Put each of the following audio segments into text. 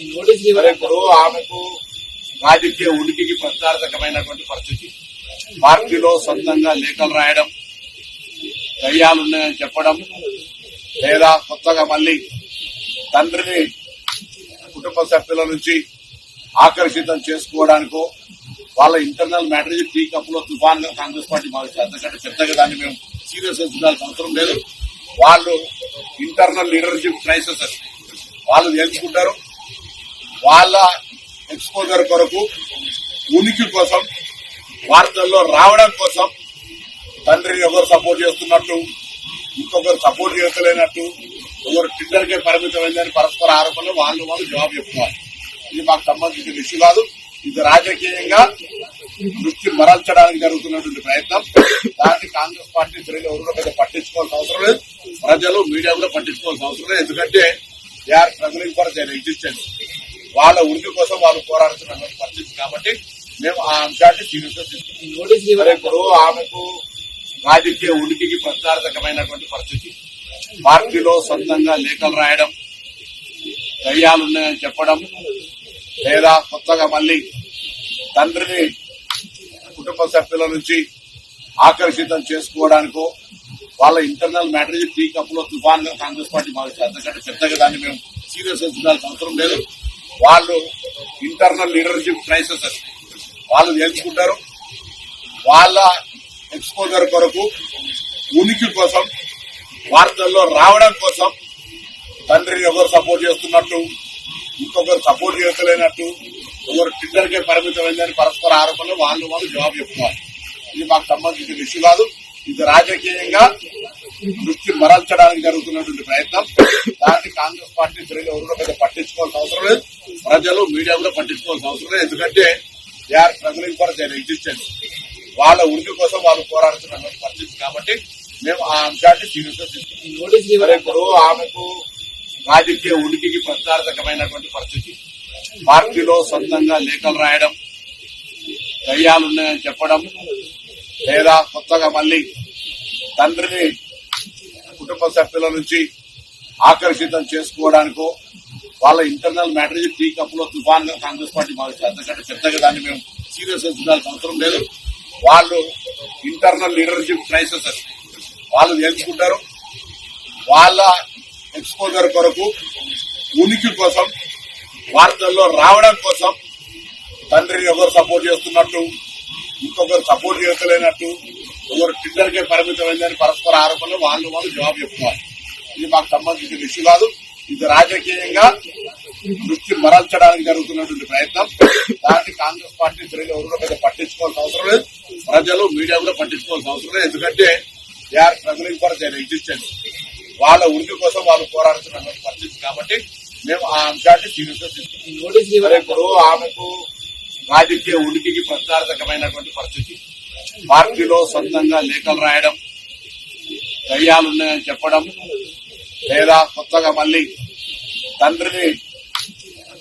ఇప్పుడు ఆమెకు రాజకీయ ఉనికికి ప్రచారకమైనటువంటి పరిస్థితి. పార్టీలో సొంతంగా లేఖలు రాయడం దయ్యాలున్నాయని చెప్పడం లేదా కొత్తగా మళ్ళీ తండ్రిని కుటుంబ సభ్యుల నుంచి ఆకర్షితం చేసుకోవడానికో వాళ్ళ ఇంటర్నల్ మ్యాటర్ టీ కప్లో కాంగ్రెస్ పార్టీ భావిస్తారు ఎందుకంటే పెద్దగా దాన్ని మేము సీరియస్ తీసుకోవాల్సిన అవసరం లేదు. వాళ్ళు ఇంటర్నల్ లీడర్షిప్ క్రైసిస్ వాళ్ళు తెలుసుకుంటారు. వాళ్ళ ఎక్స్పోజర్ కొరకు ఉనికి కోసం వార్తల్లో రావడం కోసం తండ్రిని ఎవరు సపోర్ట్ చేస్తున్నట్టు ఇంకొకరు సపోర్ట్ చేయలేనట్టు ఎవరు ట్విట్టర్ పరిమితమైందని పరస్పర ఆరోపణలు వాళ్ళు వాళ్ళు జవాబు చెప్తున్నారు. ఇది మాకు సంబంధించిన ఇష్యూ కాదు. ఇది రాజకీయంగా దృష్టి మరల్చడానికి జరుగుతున్నటువంటి ప్రయత్నం. దాన్ని కాంగ్రెస్ పార్టీ ప్రజలు ఎవరు పెద్ద పట్టించుకోవాల్సిన అవసరం లేదు. ప్రజలు మీడియా కూడా పట్టించుకోవాల్సిన అవసరం లేదు. ఎందుకంటే they are struggling for existence వాళ్ళ ఉనికి కోసం వాళ్ళు పోరాడుతున్న పరిస్థితి. కాబట్టి మేము ఆ అంశాన్ని సీరియస్ ఇప్పుడు ఆమెకు రాజకీయ ఉనికికి ప్రచారకమైనటువంటి పరిస్థితి. పార్టీలో సొంతంగా లేఖలు రాయడం దయ్యాలున్నాయని చెప్పడం లేదా కొత్తగా మళ్ళీ తండ్రిని కుటుంబ సభ్యుల నుంచి ఆకర్షితం చేసుకోవడానికో వాళ్ళ ఇంటర్నల్ మ్యాటర్ టీ కప్లో తుఫాన్గా కాంగ్రెస్ పార్టీ భావిస్తారు ఎందుకంటే పెద్దగా దాన్ని మేము సీరియస్ తీసుకోవాల్సిన అవసరం లేదు. వాళ్ళు ఇంటర్నల్ లీడర్షిప్ క్రైసిస్ వాళ్ళు తెలుసుకుంటారు. వాళ్ళ ఎక్స్పోజర్ కొరకు ఉనికి కోసం వార్తల్లో రావడం కోసం తండ్రిని ఎవరు సపోర్ట్ చేస్తున్నట్టు ఇంకొకరు సపోర్ట్ చేస్తలేనట్టు ఎవరు ట్విట్టర్కే పరిమితమైందని పరస్పర ఆరోపణలు వాళ్ళు వాళ్ళు జవాబు చెప్తున్నారు. ఇది మాకు సంబంధించిన ఇష్యూ కాదు. ఇది రాజకీయంగా దృష్టి మరల్చడానికి జరుగుతున్నటువంటి ప్రయత్నం. దాన్ని కాంగ్రెస్ పార్టీ ప్రజలు ఎవరు కూడా పెద్ద పట్టించుకోవాల్సిన అవసరం లేదు. ప్రజలు మీడియా కూడా పట్టించుకోవాల్సిన అవసరం లేదు. ఎందుకంటే they are struggling for their existence వాళ్ళ ఉనికి కోసం వాళ్ళు పోరాడుతున్న పరిస్థితి కాబట్టి మేము ఆ అంశాన్ని సీరియస్గా తీసుకుంటాం ఇప్పుడు ఆమెకు రాజకీయ ఉనికికి ప్రచారకమైనటువంటి పరిస్థితి. పార్టీలో సొంతంగా లేఖలు రాయడం దయ్యాలున్నాయని చెప్పడం లేదా కొత్తగా మళ్ళీ తండ్రిని కుటుంబ సభ్యుల నుంచి ఆకర్షితం చేసుకోవడానికో వాళ్ళ ఇంటర్నల్ మ్యాటర్ టీ కప్ తుఫాన్గా కాంగ్రెస్ పార్టీ భావిస్తారు ఎందుకంటే పెద్దగా దాన్ని మేము సీరియస్ తీసుకోవాల్సిన అవసరం లేదు. వాళ్ళు ఇంటర్నల్ లీడర్షిప్ క్రైసిస్ వాళ్ళు తెలుసుకుంటారు వాళ్ళ ఎక్స్పోజర్ కొరకు ఉనికి కోసం వార్తల్లో రావడం కోసం తండ్రిని ఎవరు సపోర్ట్ చేస్తున్నట్టు ఇంకొకరు సపోర్ట్ చేస్తలేనట్టు ఒకరు ట్విట్టర్ కే పరిమితమైందని పరస్పర ఆరోపణలు వాళ్ళు వాళ్ళు జవాబు చెప్తున్నారు. ఇది మాకు సంబంధించిన ఇష్యూ కాదు. ఇది రాజకీయంగా దృష్టి మరల్చడానికి జరుగుతున్నటువంటి ప్రయత్నం. దాన్ని కాంగ్రెస్ పార్టీ శ్రేణులు ఎవరు కూడా పెద్ద పట్టించుకోవాల్సిన అవసరం లేదు. ప్రజలు మీడియా కూడా పట్టించుకోవాల్సిన అవసరం లేదు. ఎందుకంటే they are struggling for their existence వాళ్ళ ఉనికి కోసం వాళ్ళు పోరాడుతున్న పరిస్థితి కాబట్టి మేము ఆ అంశాన్ని సీరియస్గా తీసుకుంటాం ఇప్పుడు ఆమెకు రాజకీయ ఉనికికి ప్రచారకమైనటువంటి పరిస్థితి. పార్టీలో సొంతంగా లేఖలు రాయడం దయ్యాలున్నాయని చెప్పడం లేదా కొత్తగా మళ్ళీ తండ్రిని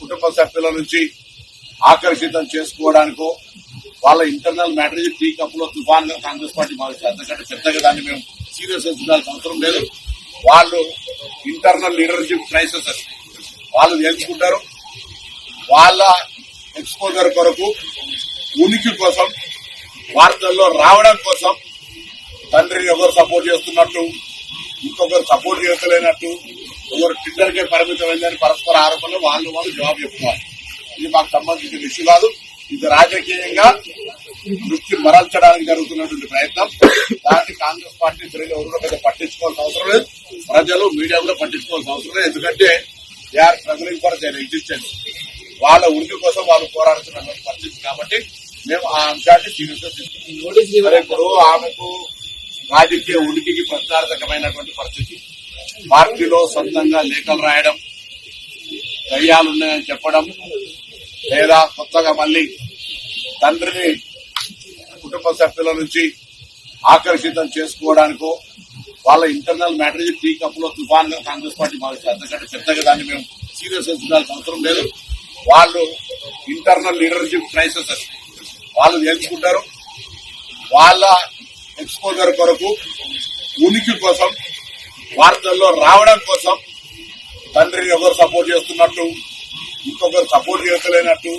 కుటుంబ సభ్యుల నుంచి ఆకర్షితం చేసుకోవడానికో వాళ్ళ ఇంటర్నల్ మ్యాటర్ టీ కప్లో తుఫాన్గా కాంగ్రెస్ పార్టీ భావిస్తారు ఎందుకంటే పెద్దగా దాన్ని మేము సీరియస్ చూడాల్సిన అవసరం లేదు. వాళ్ళు ఇంటర్నల్ లీడర్షిప్ క్రైసిస్ వాళ్ళు తెలుసుకుంటారు. వాళ్ళ ఎక్స్పోజర్ కొరకు ఉనికి కోసం వార్తల్లో రావడం కోసం తండ్రిని ఎవరు సపోర్ట్ చేస్తున్నట్టు ఇంకొకరు సపోర్ట్ చేస్తలేనట్టు ఒకరు ట్విట్టర్ పరిమితమైందని పరస్పర ఆరోపణలు వాళ్ళు వాళ్ళు జవాబు చెప్తున్నారు. ఇది మాకు సంబంధించిన ఇష్యూ కాదు. ఇది రాజకీయంగా దృష్టి మరల్చడానికి జరుగుతున్నటువంటి ప్రయత్నం. దాన్ని కాంగ్రెస్ పార్టీ ప్రజలు ఎవరు కూడా పెద్ద పట్టించుకోవాల్సిన అవసరం లేదు. ప్రజలు మీడియా కూడా పట్టించుకోవాల్సిన అవసరం లేదు. ఎందుకంటే they are struggling for their existence వాళ్ళ ఉనికి కోసం వాళ్ళు పోరాడుతున్న పరిస్థితి. కాబట్టి మేము ఆ అంశాన్ని సీరియస్గా తీసుకుంటాం మరి ఇప్పుడు ఆమెకు రాజకీయ ఉనికికి ప్రచారకమైనటువంటి పరిస్థితి. పార్టీలో సొంతంగా లేఖలు రాయడం దయ్యాలున్నాయని చెప్పడం లేదా కొత్తగా మళ్ళీ తండ్రిని కుటుంబ సభ్యుల నుంచి ఆకర్షితం చేసుకోవడానికో వాళ్ళ ఇంటర్నల్ మ్యాటర్ టీ కప్లో తుఫాన్గా కాంగ్రెస్ పార్టీ భావిస్తారు ఎందుకంటే పెద్దగా దాన్ని మేము సీరియస్ తీసుకోవాల్సిన అవసరం లేదు. వాళ్ళు ఇంటర్నల్ లీడర్షిప్ క్రైసిస్ వాళ్ళు తెలుసుకుంటారు. వాళ్ళ ఎక్స్పోజర్ కొరకు ఉనికి కోసం వార్తల్లో రావడం కోసం తండ్రిని ఎవరు సపోర్ట్ చేస్తున్నట్టు ఇంకొకరు సపోర్ట్ చేస్తలేనట్టు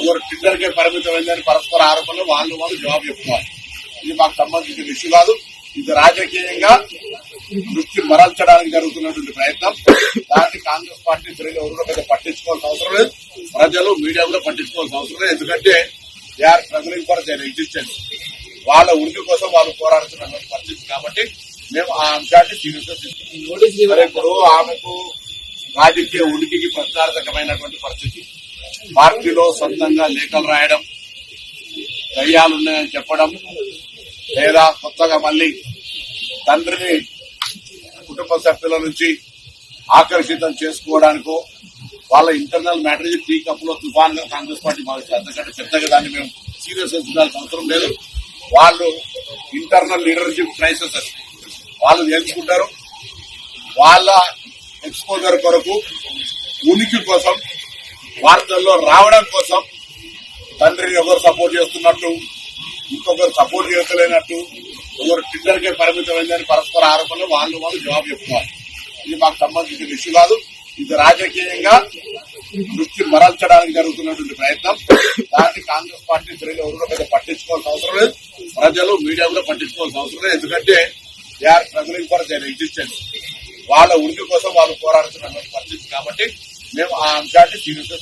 ఎవరు ట్విట్టర్కే పరిమితమైందని పరస్పర ఆరోపణలు వాళ్ళు వాళ్ళు జవాబు చెప్పుకోవాలి ఇది మాకు సంబంధించిన ఇష్యూ కాదు. ఇది రాజకీయంగా దృష్టి మరల్చడానికి జరుగుతున్నటువంటి ప్రయత్నం. దాన్ని కాంగ్రెస్ పార్టీ ప్రజలు ఎవరు కూడా పెద్ద పట్టించుకోవాల్సిన అవసరం లేదు. ప్రజలు మీడియా కూడా పట్టించుకోవాల్సిన అవసరం లేదు. ఎందుకంటే they are struggling for their existence వాళ్ళ ఉనికి కోసం వాళ్ళు పోరాడుతున్నటువంటి పరిస్థితి కాబట్టి మేము ఆ అంశాన్ని సీరియస్గా తీసుకుంటాం ఇప్పుడు ఆమెకు రాజకీయ ఉనికికి ప్రచారకమైనటువంటి పరిస్థితి. పార్టీలో సొంతంగా లేఖలు రాయడం దయ్యాలున్నాయని చెప్పడం లేదా కొత్తగా మళ్ళీ తండ్రిని కుటుంబ సభ్యుల నుంచి ఆకర్షితం చేసుకోవడానికో వాళ్ళ ఇంటర్నల్ మ్యాటర్ టీ కప్ తుఫాన్గా కాంగ్రెస్ పార్టీ భావిస్తారు ఎందుకంటే పెద్దగా దాన్ని మేము సీరియస్ తీసుకోవాల్సిన అవసరం లేదు. వాళ్ళు ఇంటర్నల్ లీడర్షిప్ క్రైసిస్ వాళ్ళు తెలుసుకుంటారు వాళ్ళ ఎక్స్పోజర్ కొరకు ఉనికి కోసం వార్తల్లో రావడం కోసం తండ్రిని ఎవరు సపోర్ట్ చేస్తున్నట్టు ఇంకొకరు సపోర్ట్ చేయలేనట్టు ఒకరు టిండర్కే పరిమితమైందని పరస్పర ఆరోపణలు వాళ్ళు వాళ్ళు జవాబు చెప్తున్నారు. ఇది మాకు సంబంధించిన ఇష్యూ కాదు. ఇది రాజకీయంగా దృష్టి మరల్చడానికి జరుగుతున్నటువంటి ప్రయత్నం. దాన్ని కాంగ్రెస్ పార్టీ ప్రజలు ఎవరు కూడా పెద్ద పట్టించుకోవాల్సిన అవసరం లేదు. ప్రజలు మీడియా కూడా పట్టించుకోవాల్సిన అవసరం లేదు. ఎందుకంటే they are struggling for their existence వాళ్ళ ఉనికి కోసం వాళ్ళు పోరాడుతున్నటువంటి పరిస్థితి కాబట్టి మేము ఆ అంశాన్ని సీరియస్గా